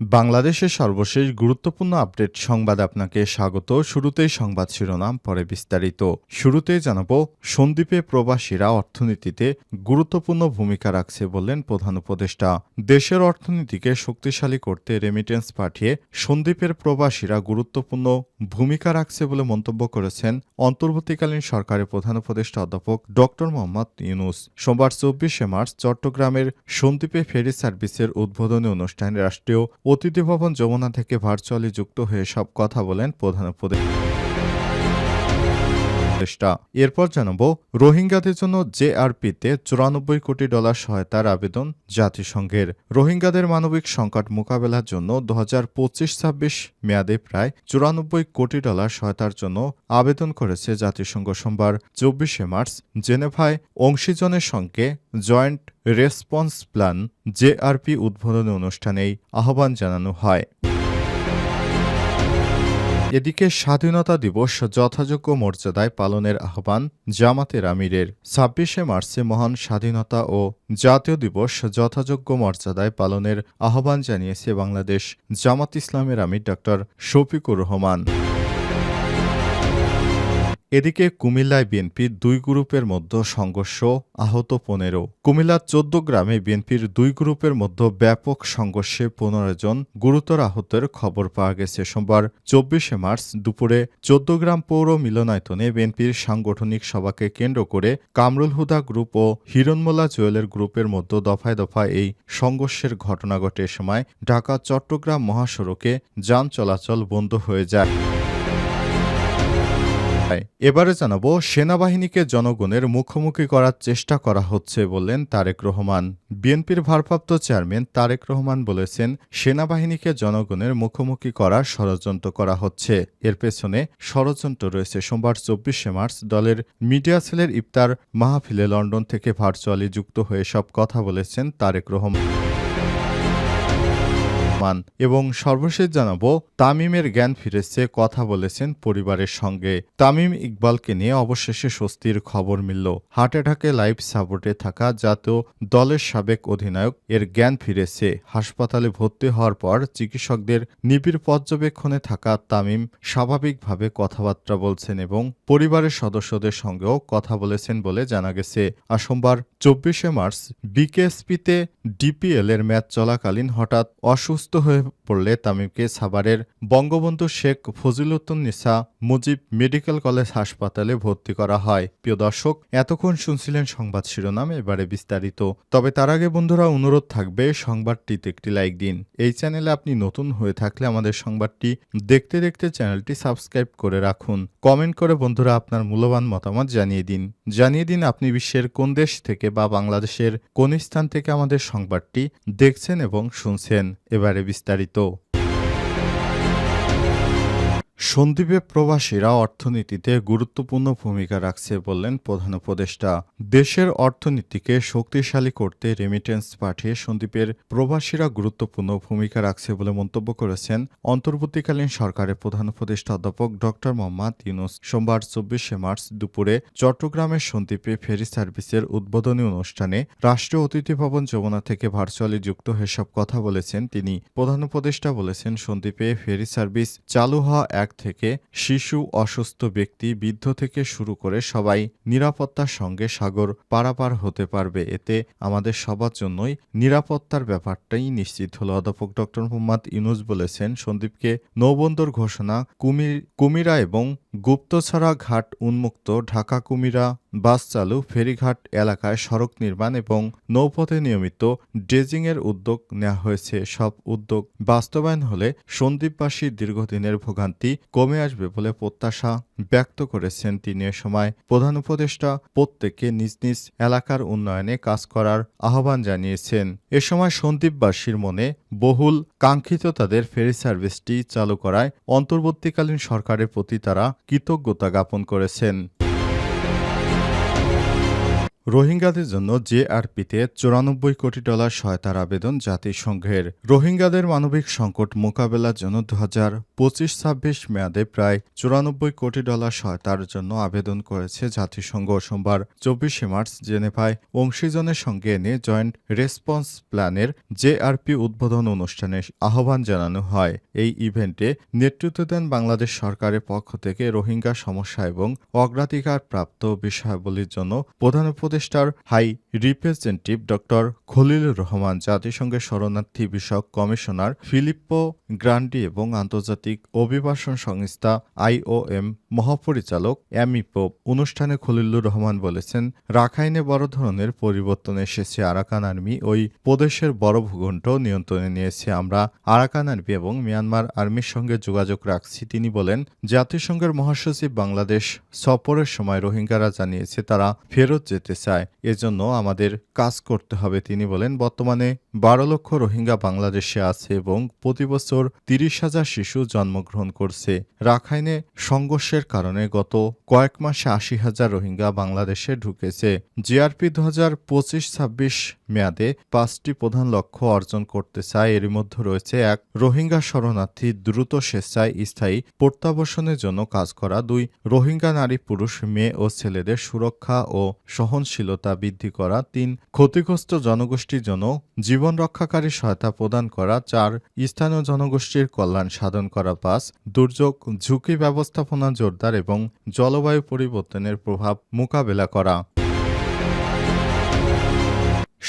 বাংলাদেশের সর্বশেষ গুরুত্বপূর্ণ আপডেট সংবাদ আপনাকে স্বাগত। শুরুতেই সংবাদ শিরোনাম, পরে বিস্তারিত। শুরুতেই জানাব, সন্দ্বীপে প্রবাসীরা অর্থনীতিতে গুরুত্বপূর্ণ ভূমিকা রাখছে বললেন প্রধান উপদেষ্টা। দেশের অর্থনীতিকে শক্তিশালী করতে রেমিটেন্স পাঠিয়ে সন্দ্বীপের প্রবাসীরা গুরুত্বপূর্ণ ভূমিকা রাখছে বলে মন্তব্য করেছেন অন্তর্বর্তীকালীন সরকারের প্রধান উপদেষ্টা অধ্যাপক ড মোহাম্মদ ইউনুস। সোমবার চব্বিশে মার্চ চট্টগ্রামের সন্দ্বীপে ফেরি সার্ভিসের উদ্বোধনী অনুষ্ঠানে রাষ্ট্রীয় অতিথি ভবন যমুনা থেকে ভার্চুয়ালি যুক্ত হয়ে সব কথা বলেন প্রধান উপদেষ্টা। এরপর জানাব, রোহিঙ্গাদের জন্য জেআরপিতে চুরানব্বই কোটি ডলার সহায়তার আবেদন জাতিসংঘের। রোহিঙ্গাদের মানবিক সংকট মোকাবেলার জন্য দু হাজার পঁচিশ ছাব্বিশ মেয়াদে প্রায় চুরানব্বই কোটি ডলার সহায়তার জন্য আবেদন করেছে জাতিসংঘ সোমবার, চব্বিশে মার্চ। জেনেভায় অংশীজনের সঙ্গে জয়েন্ট রেসপন্স প্ল্যান জেআরপি উদ্বোধনী অনুষ্ঠানেই আহ্বান জানানো হয়। এদিকে স্বাধীনতা দিবস যথাযোগ্য মর্যাদায় পালনের আহ্বান জামাতের আমিরের। ছাব্বিশে মার্চে মহান স্বাধীনতা ও জাতীয় দিবস যথাযোগ্য মর্যাদায় পালনের আহ্বান জানিয়েছে বাংলাদেশ জামাত ইসলামের আমির ড শফিকুর রহমান। এদিকে কুমিল্লায় বিএনপির দুই গ্রুপের মধ্যে সংঘর্ষ আহত পনেরো। কুমিল্লার চোদ্দ গ্রামে বিএনপির দুই গ্রুপের মধ্যে ব্যাপক সংঘর্ষে পনেরো জন গুরুতর আহতের খবর পাওয়া গেছে। সোমবার চব্বিশে মার্চ দুপুরে চোদ্দ গ্রাম পৌর মিলনায়তনে বিএনপির সাংগঠনিক সভাকে কেন্দ্র করে কামরুল হুদা গ্রুপ ও হিরণমোলা জুয়েলের গ্রুপের মধ্যে দফায় দফায় এই সংঘর্ষের ঘটনা ঘটে। সময় ঢাকা চট্টগ্রাম মহাসড়কে যান চলাচল বন্ধ হয়ে যায়। এবারে জানাব, সেনাবাহিনীকে জনগণের মুখোমুখি করার চেষ্টা করা হচ্ছে বললেন তারেক রহমান। বিএনপির ভারপ্রাপ্ত চেয়ারম্যান তারেক রহমান বলেছেন, সেনাবাহিনীকে জনগণের মুখোমুখি করার ষড়যন্ত্র করা হচ্ছে। এর পেছনে ষড়যন্ত্র রয়েছে। সোমবার চব্বিশে মার্চ দলের মিডিয়া সেলের ইফতার মাহফিলে লন্ডন থেকে ভার্চুয়ালি যুক্ত হয়ে সব কথা বলেছেন তারেক রহমান। মান এবং সর্বশেষ জানাব, তামিমের জ্ঞান ফিরেছে, কথা বলেছেন পরিবারের সঙ্গে। তামিম ইকবালকে নিয়ে অবশেষে স্বস্তির খবর মিলল। হার্ট অ্যাটাকে লাইফ সাপোর্টে থাকা জাতীয় দলের সাবেক অধিনায়ক এর জ্ঞান ফিরেছে। হাসপাতালে ভর্তি হওয়ার পর চিকিৎসকদের নিবিড় পর্যবেক্ষণে থাকা তামিম স্বাভাবিকভাবে কথাবার্তা বলছেন এবং পরিবারের সদস্যদের সঙ্গেও কথা বলেছেন বলে জানা গেছে। আর সোমবার, চব্বিশে মার্চ, বিকেএসপিতে ডিপিএল এর ম্যাচ চলাকালীন হঠাৎ অসুস্থ হয়ে পড়লে তামিমকে সাভারের বঙ্গবন্ধু শেখ ফজিলুদ্দিননিসা মুজিব মেডিকেল কলেজ হাসপাতালে ভর্তি করা হয়। প্রিয় দর্শক, এতক্ষণ শুনছিলেন সংবাদ শিরোনাম, এবারে বিস্তারিত। তবে তার আগে বন্ধুরা অনুরোধ থাকবে, সংবাদটিতে একটি লাইক দিন। এই চ্যানেলে আপনি নতুন হয়ে থাকলে আমাদের সংবাদটি দেখতে দেখতে চ্যানেলটি সাবস্ক্রাইব করে রাখুন। কমেন্ট করে বন্ধুরা আপনার মূল্যবান মতামত জানিয়ে দিন। জানিয়ে দিন আপনি বিশ্বের কোন দেশ থেকে বা বাংলাদেশের কোন স্থান থেকে আমাদের সংবাদটি দেখছেন এবং শুনছেন। এবারে বিস্তারিত। 또 সন্দ্বীপে প্রবাসীরা অর্থনীতিতে গুরুত্বপূর্ণ ভূমিকা রাখছে বললেন প্রধান উপদেষ্টা। দেশের অর্থনীতিকে শক্তিশালী করতে রেমিটেন্স পাঠিয়ে সন্দ্বীপের প্রবাসীরা গুরুত্বপূর্ণ ভূমিকা রাখছে বলে মন্তব্য করেছেন অন্তর্বর্তীকালীন সরকারের প্রধান উপদেষ্টা অধ্যাপক ড মোহাম্মদ ইউনুস। সোমবার চব্বিশে মার্চ দুপুরে চট্টগ্রামের সন্দ্বীপে ফেরি সার্ভিসের উদ্বোধনী অনুষ্ঠানে রাষ্ট্রীয় অতিথি ভবন যমুনা থেকে ভার্চুয়ালি যুক্ত হয়ে সব কথা বলেছেন তিনি। প্রধান উপদেষ্টা বলেছেন, সন্দ্বীপে ফেরি সার্ভিস চালু হওয়া এক থেকে শিশু, অসুস্থ ব্যক্তি, বৃদ্ধ থেকে শুরু করে সবাই নিরাপত্তার সঙ্গে সাগর পারাপার হতে পারবে। এতে আমাদের সবার জন্যই নিরাপত্তার ব্যাপারটাই নিশ্চিত হল। অধ্যাপক ডক্টর মোহাম্মদ ইউনুস বলেছেন, সন্দীপকে নৌবন্দর ঘোষণা কুমির, কুমিরা এবং গুপ্তছড়া ঘাট উন্মুক্ত ঢাকা কুমিরা বাস চালু ফেরিঘাট এলাকায় সড়ক নির্মাণ এবং নৌপথে নিয়মিত ড্রেজিংয়ের উদ্যোগ নেওয়া হয়েছে। সব উদ্যোগ বাস্তবায়ন হলে সন্দ্বীপবাসীর দীর্ঘদিনের ভোগান্তি কমে আসবে বলে প্রত্যাশা ব্যক্ত করেছেন তিনি। এ সময় প্রধান উপদেষ্টা প্রত্যেককে নিজ নিজ এলাকার উন্নয়নে কাজ করার আহ্বান জানিয়েছেন। এ সময় সন্দ্বীপবাসীর মনে বহুল কাঙ্ক্ষিত তাদের ফেরি সার্ভিসটি চালু করায় অন্তর্বর্তীকালীন সরকারের প্রতি তারা কৃতজ্ঞতা জ্ঞাপন করেছেন। রোহিঙ্গাদের জন্য জেআরপিতে চুরানব্বই কোটি ডলার সহায়তার আবেদন জাতিসংঘের। রোহিঙ্গাদের মানবিক সংকট মোকাবেলার জন্য দু হাজার পঁচিশ ছাব্বিশ মেয়াদে প্রায় চুরানব্বই কোটি ডলার সহায়তার জন্য আবেদন করেছে জাতিসংঘ। সোমবার চব্বিশে মার্চ জেনেভায় অংশীজনের সঙ্গে এনে জয়েন্ট রেসপন্স প্ল্যানের জেআরপি উদ্বোধন অনুষ্ঠানে আহ্বান জানানো হয়। এই ইভেন্টে নেতৃত্ব দেন বাংলাদেশ সরকারের পক্ষ থেকে রোহিঙ্গা সমস্যা এবং অগ্রাধিকার প্রাপ্ত বিষয়াবলীর জন্য প্রধান উপদেষ্টার high representative doctor Khalilur Rahman জাতিসংঘের শরণার্থী বিষয়ক কমিশনার ফিলিপ্পো গ্রান্ডি এবং আন্তর্জাতিক অভিবাসন সংস্থা আইওএম মহাপরিচালক অ্যামি পোপ অনুষ্ঠানে খলিলুর রহমান বলেছেন, রাখাইনে বড় ধরনের পরিবর্তন এসেছে আরাকান আর্মি, ওই প্রদেশের বড় ভূখণ্ড নিয়ন্ত্রণে নিয়েছে। আমরা আরাকান আর্মি এবং মিয়ানমার আর্মির সঙ্গে যোগাযোগ রাখছি, তিনি বলেন, জাতিসংঘের মহাসচিব বাংলাদেশ সফরের সময় রোহিঙ্গারা জানিয়েছে, তারা ফেরত যেতে চায়, এজন্য আমাদের কাজ করতে হবে। তিনি বলেন, বর্তমানে বারো লক্ষ রোহিঙ্গা বাংলাদেশে আছে এবং প্রতি বছর তিরিশ হাজার শিশু জন্মগ্রহণ করছে। রাখাইনে সংঘর্ষের কারণে গত কয়েক মাসে আশি হাজার রোহিঙ্গা বাংলাদেশে ঢুকেছে। জিআরপি দু হাজার পঁচিশ ছাব্বিশ মেয়াদে পাঁচটি প্রধান লক্ষ্য অর্জন করতে চায়। এর মধ্যে রয়েছে এক, রোহিঙ্গা শরণার্থী দ্রুত স্বেচ্ছায় স্থায়ী প্রত্যাবাসনের জন্য কাজ করা। দুই, রোহিঙ্গা নারী, পুরুষ, মেয়ে ও ছেলেদের সুরক্ষা ও সহনশীলতা বৃদ্ধি করা। তিন, ক্ষতিগ্রস্ত জনগোষ্ঠীর জন্য জীবন রক্ষাকারী সহায়তা প্রদান করা। চার, স্থানীয় জনগোষ্ঠীর কল্যাণ সাধন করা। পাঁচ, দুর্যোগ ঝুঁকি ব্যবস্থাপনা জোরদার এবং জলবায়ু পরিবর্তনের প্রভাব মোকাবেলা করা।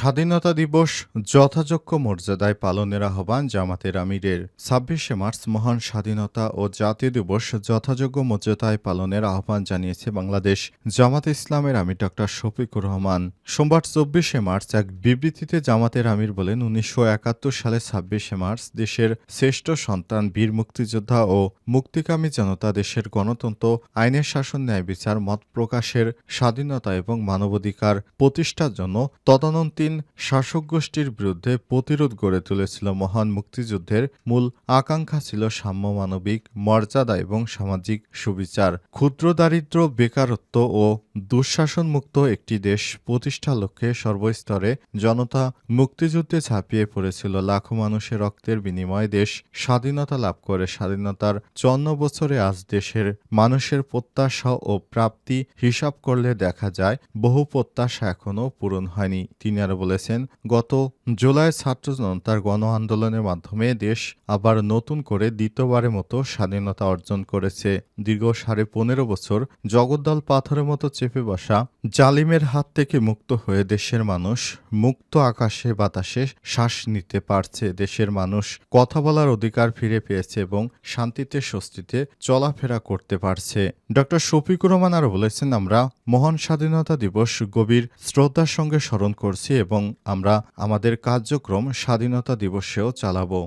স্বাধীনতা দিবস যথাযোগ্য মর্যাদায় পালনের আহ্বান জামাতের আমিরের। ছাব্বিশে মার্চ মহান স্বাধীনতা ও জাতীয় দিবস যথাযোগ্য মর্যাদায় পালনের আহ্বান জানিয়েছে বাংলাদেশ। জামাত ইসলামের আমির ডক্টর শফিকুর রহমান। সোমবার চব্বিশে মার্চ এক বিবৃতিতে জামাতের আমির বলেন, উনিশশো একাত্তর সালে ছাব্বিশে মার্চ দেশের শ্রেষ্ঠ সন্তান, বীর মুক্তিযোদ্ধা ও মুক্তিকামী জনতা দেশের গণতন্ত্র, আইনের শাসন, ন্যায় বিচার, মত প্রকাশের স্বাধীনতা এবং মানবাধিকার প্রতিষ্ঠার জন্য তদানন্তীন শাসক গোষ্ঠীর বিরুদ্ধে প্রতিরোধ গড়ে তুলেছিল মহান মুক্তিযুদ্ধের মূল আকাঙ্ক্ষা ছিল সাম্য মানবিক মর্যাদা এবং সামাজিক সুবিচার। ক্ষুদ্র দারিদ্র, বেকারত্ব ও দুঃশাসনমুক্ত একটি দেশ প্রতিষ্ঠা লক্ষ্যে সর্বস্তরে জনতা মুক্তিযুদ্ধে ঝাঁপিয়ে পড়েছিল। লাখো মানুষের রক্তের বিনিময়ে দেশ স্বাধীনতা লাভ করে। স্বাধীনতার চন্ন বছরে আজ দেশের মানুষের প্রত্যাশা ও প্রাপ্তি হিসাব করলে দেখা যায়, বহু প্রত্যাশা এখনও পূরণ হয়নি। তিনি আরও বলেছেন, গত জুলাই ছাত্র জনতার গণ আন্দোলনের মাধ্যমে দেশ আবার নতুন করে দ্বিতীয়বারের মতো স্বাধীনতা অর্জন করেছে। দীর্ঘ সাড়ে পনেরো বছর জগদ্দল পাথরের মতো চেপে বসা জালিমের হাত থেকে মুক্ত হয়ে দেশের মানুষ মুক্ত আকাশে বাতাসে শ্বাস নিতে পারছে। দেশের মানুষ কথা বলার অধিকার ফিরে পেয়েছে এবং শান্তিতে, স্বস্তিতে চলাফেরা করতে পারছে। ডক্টর শফিকুর রহমান আরও বলেছেন, আমরা মহান স্বাধীনতা দিবস গভীর শ্রদ্ধার সঙ্গে স্মরণ করছি এবং আমরা আমাদের কার্যক্রম স্বাধীনতা দিবসেও চালাবো।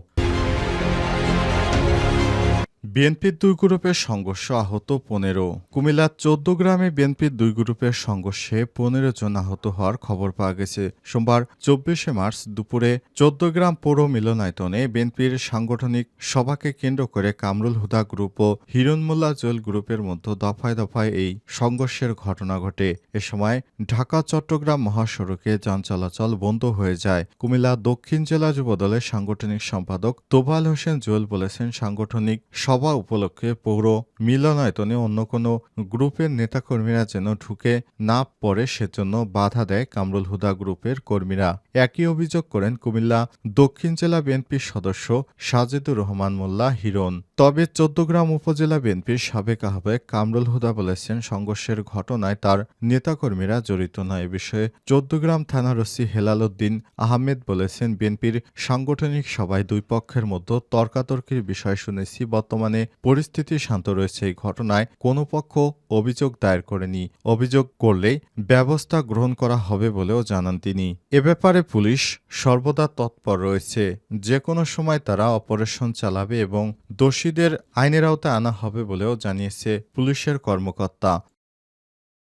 বিএনপির দুই গ্রুপের সংঘর্ষ আহত পনেরো। কুমিল্লার চোদ্দ গ্রামে বিএনপির দুই গ্রুপের সংঘর্ষে পনেরো জন আহত হওয়ার খবর পাওয়া গেছে। সোমবার চব্বিশে মার্চ দুপুরে চোদ্দ গ্রাম পৌর মিলনায়তনে বিএনপির সাংগঠনিক সভাকে কেন্দ্র করে কামরুল হুদা গ্রুপ ও হিরণমুল্লা জোয়েল গ্রুপের মধ্যে দফায় দফায় এই সংঘর্ষের ঘটনা ঘটে। এ সময় ঢাকা, চট্টগ্রাম মহাসড়কে যান চলাচল বন্ধ হয়ে যায়। কুমিল্লা দক্ষিণ জেলা যুবদলের সাংগঠনিক সম্পাদক তোবাল হোসেন জোয়েল বলেছেন, সাংগঠনিক সভা উপলক্ষে পৌর মিলনায়তনে অন্য কোনো গ্রুপের নেতাকর্মীরা যেন ঢুকে না পড়ে, সেজন্য বাধা দেয় কামরুল হুদা গ্রুপের কর্মীরা। একই অভিযোগ করেন কুমিল্লা দক্ষিণ জেলা বিএনপির সদস্য সাজেদুর রহমান মোল্লা হিরণ। তবে চৌদ্দগ্রাম উপজেলা বিএনপির সাবেক আহ্বায়ক কামরুল হুদা বলেছেন, সংঘর্ষের ঘটনায় তার নেতাকর্মীরা জড়িত নয় এ বিষয়ে চৌদ্দগ্রাম থানার ওসি হেলাল উদ্দিন আহমেদ বলেছেন, বিএনপির সাংগঠনিক সভায় দুই পক্ষের মধ্যে তর্কাতর্কির বিষয় শুনেছি। বর্তমানে পরিস্থিতি শান্ত রয়েছে এই ঘটনায় কোনো পক্ষ অভিযোগ দায়ের করেনি। অভিযোগ করলে ব্যবস্থা গ্রহণ করা হবে বলেও জানান তিনি। এ ব্যাপারে পুলিশ সর্বদা তৎপর রয়েছে। যে কোনো সময় তারা অপারেশন চালাবে এবং দোষীদের আইনের আওতায় আনা হবে বলেও জানিয়েছে পুলিশের কর্মকর্তা।